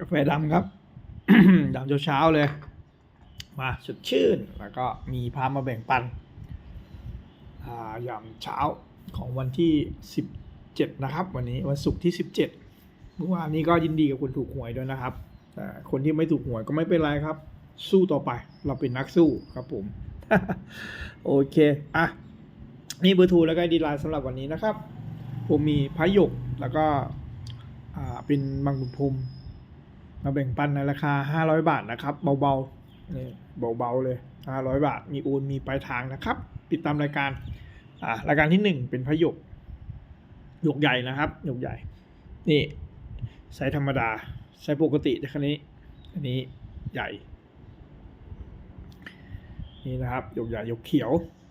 กาแฟดำครับ ดำเช้าๆเลย มาสดชื่น แล้วก็มีพามาแบ่งปันยามเช้าของวันที่ 17 นะครับ วันนี้วันศุกร์ที่ 17 เมื่อวานนี้ก็ยินดีกับคนถูกหวยด้วยนะครับแต่คนที่ไม่ถูกหวยก็ไม่เป็นไรครับ สู้ต่อไปเราเป็นนักสู้ครับผม โอเค อะ นี่เบอร์ทรแล้วก็ดีไลน์สำหรับวันนี้นะครับ ผมมีพระหยกแล้วก็เป็นบางบุญพรม มาแบ่งปันในราคา 500 บาทนะครับ เบาๆนี่เบาๆเลย 500 บาท มีโอนมีปลายทางนะครับ ติดตามรายการอ่ารายการที่หนึ่งเป็นพระหยกหยกใหญ่นะครับหยกใหญ่ นี่ไซส์ธรรมดาไซส์ปกติแต่คันนี้อันนี้ใหญ่ นี่นะครับหยกใหญ่หยกเขียว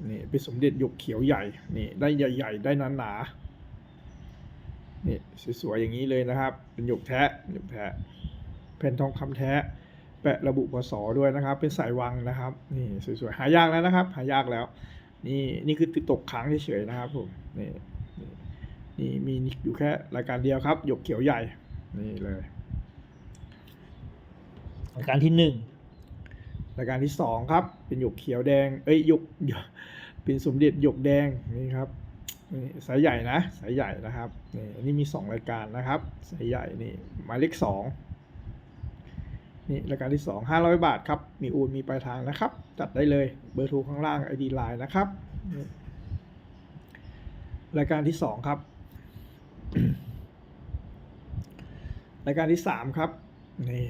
นี่เป็นสมเด็จหยกเขียวใหญ่นี่ได้ใหญ่ๆได้หนาๆนี่สวยๆอย่างนี้เลยนะครับ เป็นหยกแท้หยกแท้ แผ่นทองคำแท้ แปะระบุพศด้วยนะครับ เป็นสายวังนะครับ นี่สวยๆ หายากแล้วนะครับ หายากแล้ว นี่นี่คือติดตกค้างเฉยๆนะครับผมนี่นี่นี่มีอยู่แค่รายการเดียวครับ หยกเขียวใหญ่ นี่เลยรายการที่หนึ่งรายการที่สองครับ เป็นหยกเขียวแดง เอ้ยหยกหยกเป็นสมเด็จหยกแดงนี่ครับนี่สายใหญ่นะสายใหญ่นะครับนี่อันนี้มีสองรายการนะครับ สายใหญ่นี่หมายเลขสอง นี่รายการที่สองห้าร้อยบาทครับ มีโอนมีปลายทางนะครับ จัดได้เลยเบอร์โทรข้างล่างไอดีไลน์นะครับนี่รายการที่สองครับ รายการที่สามครับ นี่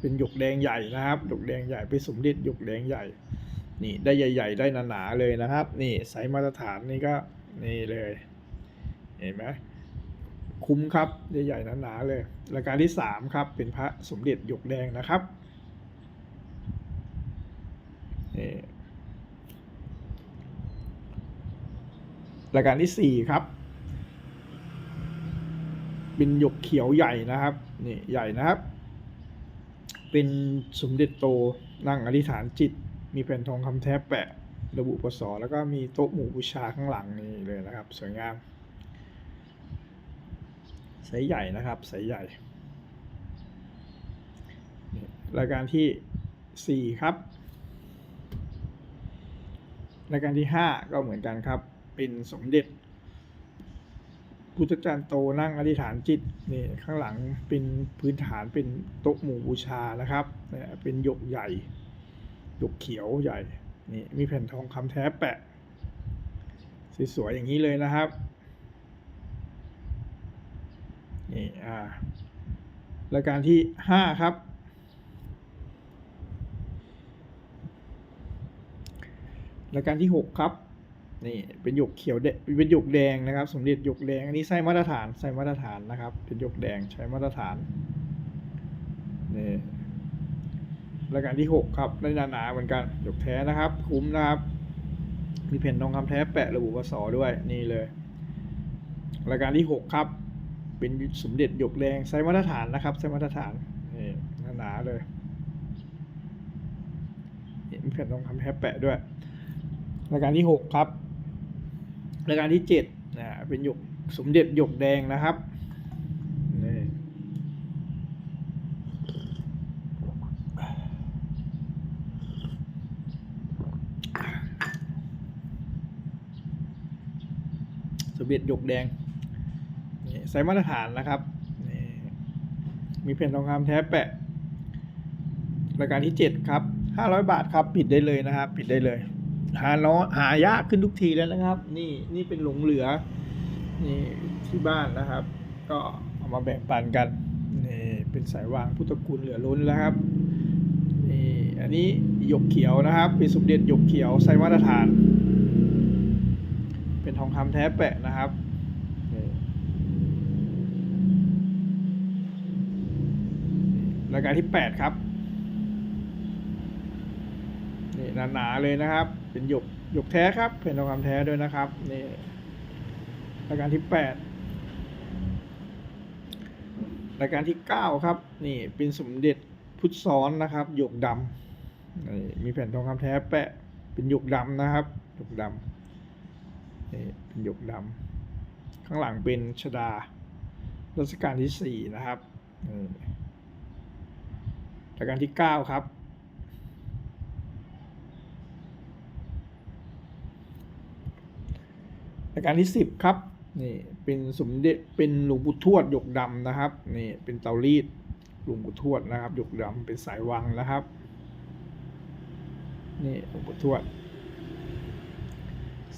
เป็นหยกแดงใหญ่นะครับหยกแดงใหญ่เป็นสมเด็จหยกแดงใหญ่ นี่ได้ใหญ่ ๆ ได้หนาๆเลยนะครับ นี่ไซส์มาตรฐานนี่ก็นี่เลย เห็นไหม คุ้มครับใหญ่ๆหนาๆเลยรายการที่สามครับ เป็นพระสมเด็จหยกแดงนะครับนี่รายการที่สี่ครับ เป็นหยกเขียวใหญ่นะครับนี่ใหญ่นะครับ เป็นสมเด็จโตนั่งอธิษฐานจิต มีแผ่นทองคำแท้แปะ ระบุปศแล้วก็มีโต๊ะหมู่บูชาข้างหลังนี่เลยนะครับ สวยงาม ไซส์ใหญ่นะครับไซส์ใหญ่รายการที่สี่ครับ รายการที่ห้าก็เหมือนกันครับ เป็นสมเด็จ พุทธจารย์โตนั่งอธิษฐานจิตนี่ข้างหลังเป็นพื้นฐานเป็นโต๊ะหมู่บูชานะครับเนี่เป็นหยกใหญ่หยกเขียวใหญ่นี่มีแผ่นทองคำแท้แปะ สวยๆอย่างนี้เลยนะครับ นี่อ่ารายการที่ห้าครับ รายการที่หกครับนี่เป็นหยกเขียวเป็นหยกแดงนะครับ สมเด็จหยกแดงอันนี้ไส้มาตรฐานไส้มาตรฐานนะครับ เป็นหยกแดงใช้มาตรฐานนี่รายการที่หกครับได้หนาๆเหมือนกันหยกแท้นะครับ คุ้มนะครับ มีแผ่นทองคำแท้แปะระบุพศด้วยนี่เลย รายการที่หกครับ เป็นสมเด็จหยกแดงไซส์มาตรฐานนะครับไซส์มาตรฐานนี่หนาๆเลยนี่มีแผ่นทองคำแท้แปะด้วยรายการที่หกครับรายการที่เจ็ดนะเป็นหยกสมเด็จหยกแดงนะครับนี่สมเด็จหยกแดง ใส่มาตรฐานนะครับ มีแผ่นทองคำแท้แปะ รายการที่เจ็ดครับห้าร้อยบาทครับ ปิดได้เลยนะครับ ปิดได้เลย หาน้อหายากขึ้นทุกทีแล้วนะครับ นี่นี่เป็นหลงเหลือ นี่ที่บ้านนะครับ ก็เอามาแบ่งปันกัน นี่เป็นสายวางพุทธคุณเหลือล้นแล้วครับ นี่อันนี้หยกเขียวนะครับ เป็นสมเด็จหยกเขียวไซส์มาตรฐาน เป็นทองคำแท้แปะนะครับ รายการที่แปดครับ นี่หนาๆเลยนะครับ เป็นหยกหยกแท้ครับเป็นทองคำแท้ด้วยนะครับ นี่รายการที่แปดรายการที่เก้าครับ นี่เป็นสมเด็จพุทธซ้อนนะครับหยกดำมีแผ่นทองคำแท้แปะเป็นหยกดำนะครับหยกดำนี่เป็นหยกดำข้างหลังเป็นชดารัชกาลที่สี่นะครับ รัชกาลที่เก้าครับ รัชกาลที่สิบครับ นี่เป็นสมเด็จเป็นหลวงปู่ทวดหยกดำนะครับ นี่เป็นเตารีดหลวงปู่ทวดนะครับ หยกดำเป็นสายวังนะครับ นี่หลวงปู่ทวด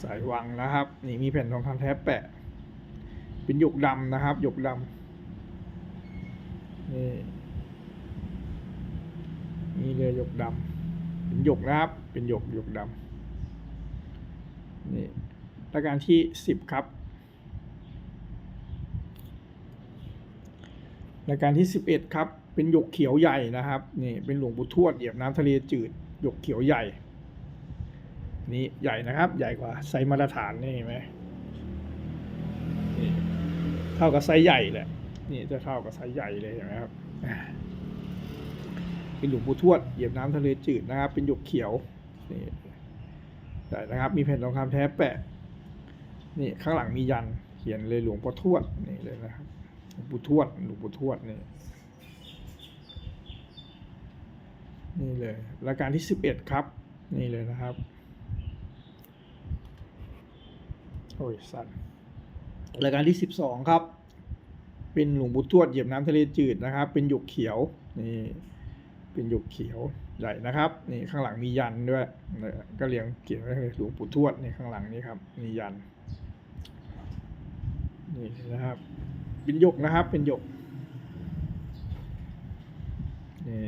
สายวังนะครับ นี่มีแผ่นทองคำแท้แปะ เป็นหยกดำนะครับ หยกดำนี่ นี่เลยหยกดำเป็นยกนะครับ เป็นยกยกดำนี่รายการที่สิบครับรายการที่สิบเอ็ดครับ เป็นหยกเขียวใหญ่นะครับนี่เป็นหลวงปู่ทวดเหยียบน้ำทะเลจืดหยกเขียวใหญ่ นี่ใหญ่นะครับใหญ่กว่าไซส์มาตรฐานนี่เห็นไหมนี่เท่ากับไซส์ใหญ่แหละนี่จะเท่ากับไซส์ใหญ่เลยเห็นไหมครับ เป็นหลวงปู่ทวดเหยียบน้ำทะเลจืดนะครับ เป็นหยกเขียวนี่ใหญ่นะครับ มีแผ่นทองคำแท้แปะนี่ข้างหลังมียันเขียนเลยหลวงพ่อทวดนี่เลยนะครับหลวงปู่ทวดหลวงปู่ทวดนี่นี่เลยรายการที่สิบเอ็ดครับ นี่เลยนะครับโอ้ยสั่นรายการที่สิบสองครับ เป็นหลวงปู่ทวดเหยียบน้ำทะเลจืดนะครับ เป็นหยกเขียวนี่ เป็นหยกเขียวใหญ่นะครับนี่ข้างหลังมียันด้วยเนี่ยก็เรียงเขียนไว้เลยหลวงปู่ทวดนี่ข้างหลังนี่ครับมียันนี่นะครับ เป็นหยกนะครับเป็นหยกนี่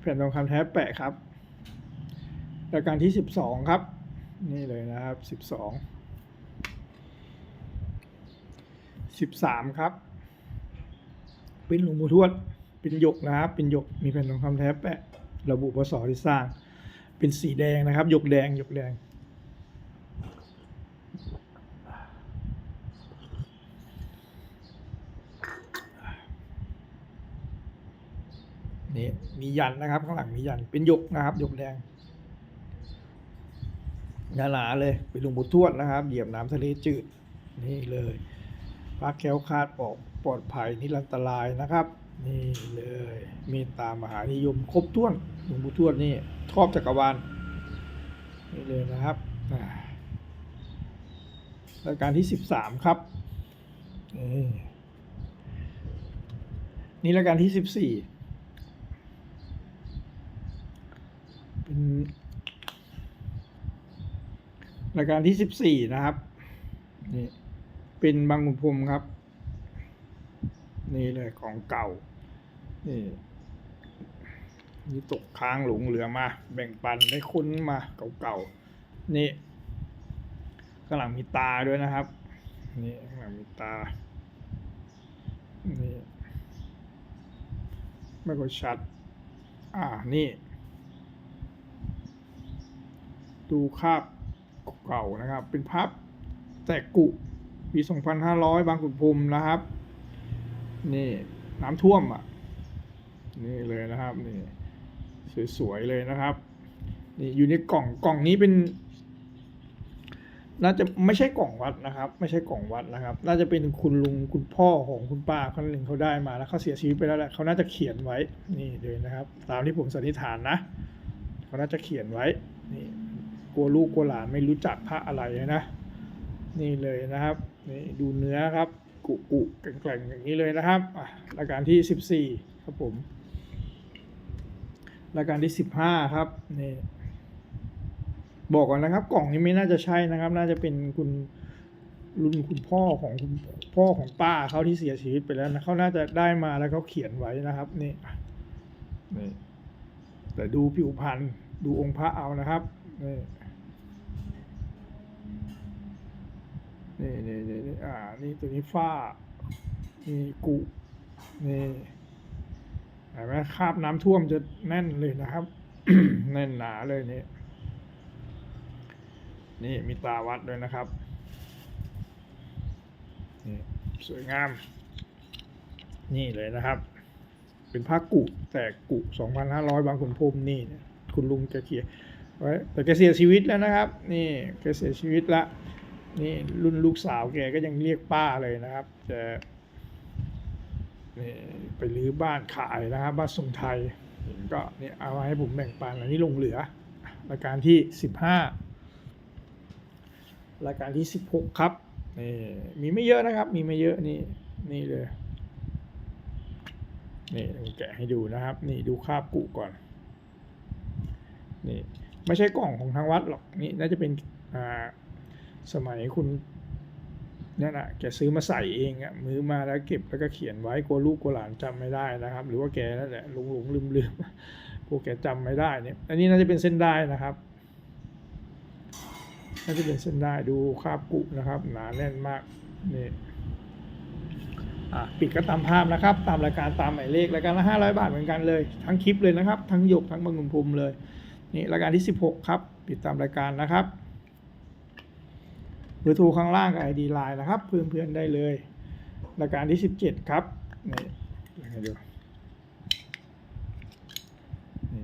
แผ่นทองคำแท้แปะครับรายการที่สิบสองครับ นี่เลยนะครับสิบสองสิบสามครับ เป็นหลวงปู่ทวด เป็นหยกนะครับเป็นหยกมีแผ่นทองคำแท้แปะระบุพศที่สร้าง เป็นสีแดงนะครับหยกแดงหยกแดงนี่มียันนะครับข้างหลังมียันเป็นหยกนะครับหยกแดงหนาๆเลยเป็นหลวงปู่ทวดนะครับ เหยียบน้ำทะเลจืดนี่เลยพระแก้วคาดปลอดปลอดภัยนิรันตรายนะครับ นี่เลยเมตตามหานิยม ครบถ้วนหลวงปู่ทวดนี่ครอบจักรวาลนี่เลยนะครับรายการที่สิบสามครับนี่นี่รายการที่สิบสี่เป็นรายการที่สิบสี่นะครับนี่เป็นบางขุนพรมครับ นี่เลยของเก่า นี่นี่ตกค้างหลงเหลือมา แบ่งปันได้คุ้นมาเก่าๆ นี่ข้างหลังมีตาด้วยนะครับ นี่ข้างหลังมีตา นี่ไม่ค่อยชัด อ่า นี่ ดูคาบเก่านะครับ เป็นพับแต่กุปี 2500 บางขุนพรมนะครับ นี่น้ำท่วมอะ นี่เลยนะครับนี่สวยๆเลยนะครับ นี่อยู่ในกล่องกล่องนี้เป็น น่าจะไม่ใช่กล่องวัดนะครับ ไม่ใช่กล่องวัดนะครับ น่าจะเป็นคุณลุงคุณพ่อของคุณป้าคนหนึ่งเขาได้มาแล้วเขาเสียชีวิตไปแล้วแหละเขาน่าจะเขียนไว้ นี่เลยนะครับ ตามที่ผมสันนิษฐานนะเขาน่าจะเขียนไว้ นี่กลัวลูกกลัวหลานไม่รู้จักพระอะไรนะ นี่เลยนะครับ นี่ดูเนื้อครับ กุกุแกร่งๆอย่างนี้เลยนะครับรายการที่สิบสี่ครับผมรายการที่สิบห้าครับนี่บอกก่อนนะครับ กล่องนี้ไม่น่าจะใช่นะครับ น่าจะเป็นคุณรุ่นคุณพ่อของคุณพ่อของป้าเขาที่เสียชีวิตไปแล้วนะเขาน่าจะได้มาแล้วเขาเขียนไว้นะครับนี่นี่แต่ดูผิวพรรณดูองค์พระเอานะครับนี่ นี่นี่นี่อ่า นี่ตัวนี้ฝ้า นี่กุนี่เห็นไหมคราบน้ำท่วมจะแน่นเลยนะครับ แน่นหนาเลยนี่ นี่มีตาวัดด้วยนะครับ นี่สวยงาม นี่เลยนะครับ เป็นผ้ากุแต่กุ2,500บางขุนพรมนี่ คุณลุงแกเขียนไว้แต่แกเสียชีวิตแล้วนะครับ นี่แกเสียชีวิตละ นี่รุ่นลูกสาวแกก็ยังเรียกป้าเลยนะครับแต่นี่ไปรื้อบ้านขายนะครับบ้านทรงไทยก็เนี่ยเอามาให้ผมแบ่งปันอันนี้ลงเหลือรายการที่สิบห้ารายการที่สิบหกครับนี่มีไม่เยอะนะครับ มีไม่เยอะนี่นี่เลยนี่แกะให้ดูนะครับ นี่ดูคาบกุก่อนนี่ไม่ใช่กล่องของทางวัดหรอกนี่น่าจะเป็นอ่า สมัยคุณนั่นน่ะแกซื้อมาใส่เองอะมือมาแล้วเก็บแล้วก็เขียนไว้กลัวลูกกลัวหลานจำไม่ได้นะครับ หรือว่าแกนั่นแหละหลงหลงลืมลืมกลัวแกจำไม่ได้เนี่ย อันนี้น่าจะเป็นเส้นได้นะครับน่าจะเป็นเส้นได้ดูคาบกุนะครับ หนาแน่นมากนี่อะปิดก็ตามภาพนะครับ ตามรายการตามหมายเลขรายการละห้าร้อยบาทเหมือนกันเลย ทั้งคลิปเลยนะครับ ทั้งหยกทั้งบางกุนภูมิเลยนี่รายการที่สิบหกครับปิดตามรายการนะครับ เบอร์โทรข้างล่างกับไอดีไลน์นะครับเพื่อนๆได้เลยรายการที่สิบเจ็ดครับนี่ยังดูนี่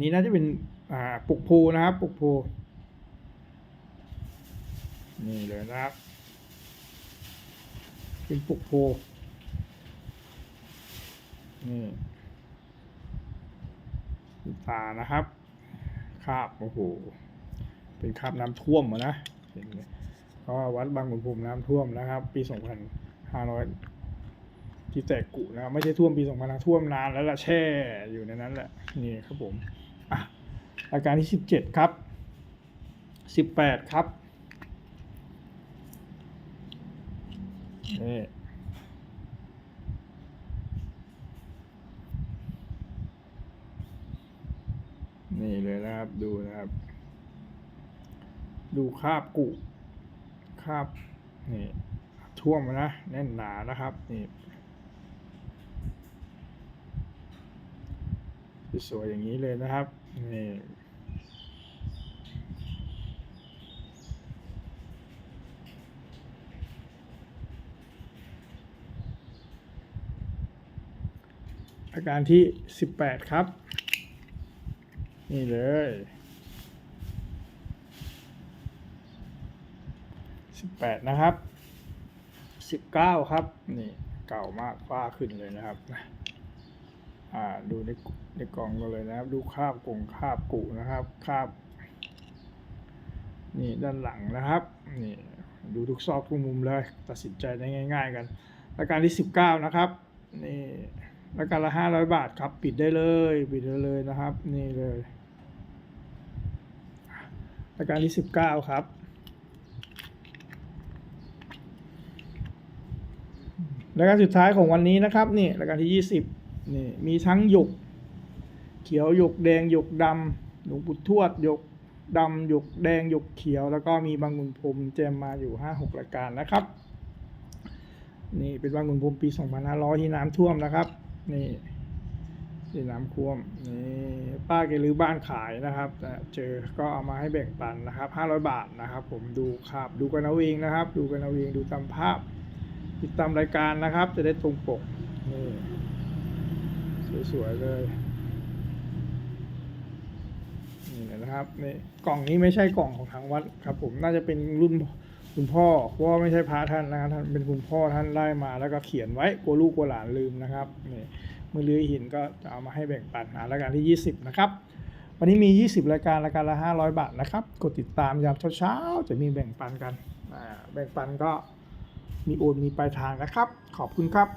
นี่น่าจะเป็นอ่าปุกโพนะครับปุกโพนี่เลยนะครับ เป็นปุกโพนี่ตานะครับคราบโอ้โห เป็นคราบน้ำท่วมอะนะเห็นไหมเพราะว่าวัดบางขุนพรมน้ำท่วมนะครับ ปี2500ที่แตกกุนะไม่ใช่ท่วมปี2000ท่วมนานแล้วล่ะแช่อยู่ในนั้นแหละนี่ครับผมอะราการที่17ครับ18ครับนี่นี่เลยนะครับ ดูนะครับ ดูคาบกุคาบนี่ท่วมนะแน่นหนานะครับนี่สวยอย่างนี้เลยนะครับนี่อาการที่ 18 ครับ นี่เลย 18นะครับ19ครับ นี่เก่ามากฟ้าขึ้นเลยนะครับอ่าดูในในกล่องกันเลยนะครับ ดูคราบกงคราบกุนะครับคราบ นี่ด้านหลังนะครับ นี่ดูทุกซอกทุกมุมเลย ตัดสินใจได้ง่าย ๆ กันรายการที่ 19 นะครับ นี่รายการละ 500 บาทครับ ปิดได้เลย ปิดได้เลยนะครับ นี่เลยรายการที่ 19 ครับ รายการสุดท้ายของวันนี้นะครับนี่รายการที่ 20นี่มีทั้งหยก เขียวหยกแดงหยกดำหลวงปู่ทวดหยกดำหยกแดงหยกเขียว แล้วก็มีบางกุนพรมแจมมาอยู่ 5-6 รายการนะครับนี่เป็นบางกุนพรมปี 2500 ที่น้ำท่วมนะครับนี่ที่น้ำท่วมนี่ป้าแกรื้อบ้านขายนะครับแต่เจอก็เอามาให้แบ่งปันนะครับ 500 บาทนะครับ ผมดูครับดูกันเอาเองนะครับ ดูกันเอาเองดูตามภาพ ติดตามรายการนะครับ จะได้ตรงปกนี่สวยๆเลยนี่นะครับนี่กล่องนี้ไม่ใช่กล่องของทางวัดครับ ผมน่าจะเป็นรุ่นคุณพ่อเพราะว่าไม่ใช่พระท่านนะครับท่านเป็นคุณพ่อท่านได้มา แล้วก็เขียนไว้กลัวลูกกลัวหลานลืมนะครับนี่เมื่อเลื้อยหินก็จะเอามาให้แบ่งปันหารายการที่ 20 นะครับ วันนี้มี 20 รายการรายการละ 500 บาทนะครับ กดติดตามยามเช้าๆจะมีแบ่งปันกันอ่าแบ่งปันก็ มีโอนมีปลายทางนะครับ ขอบคุณครับ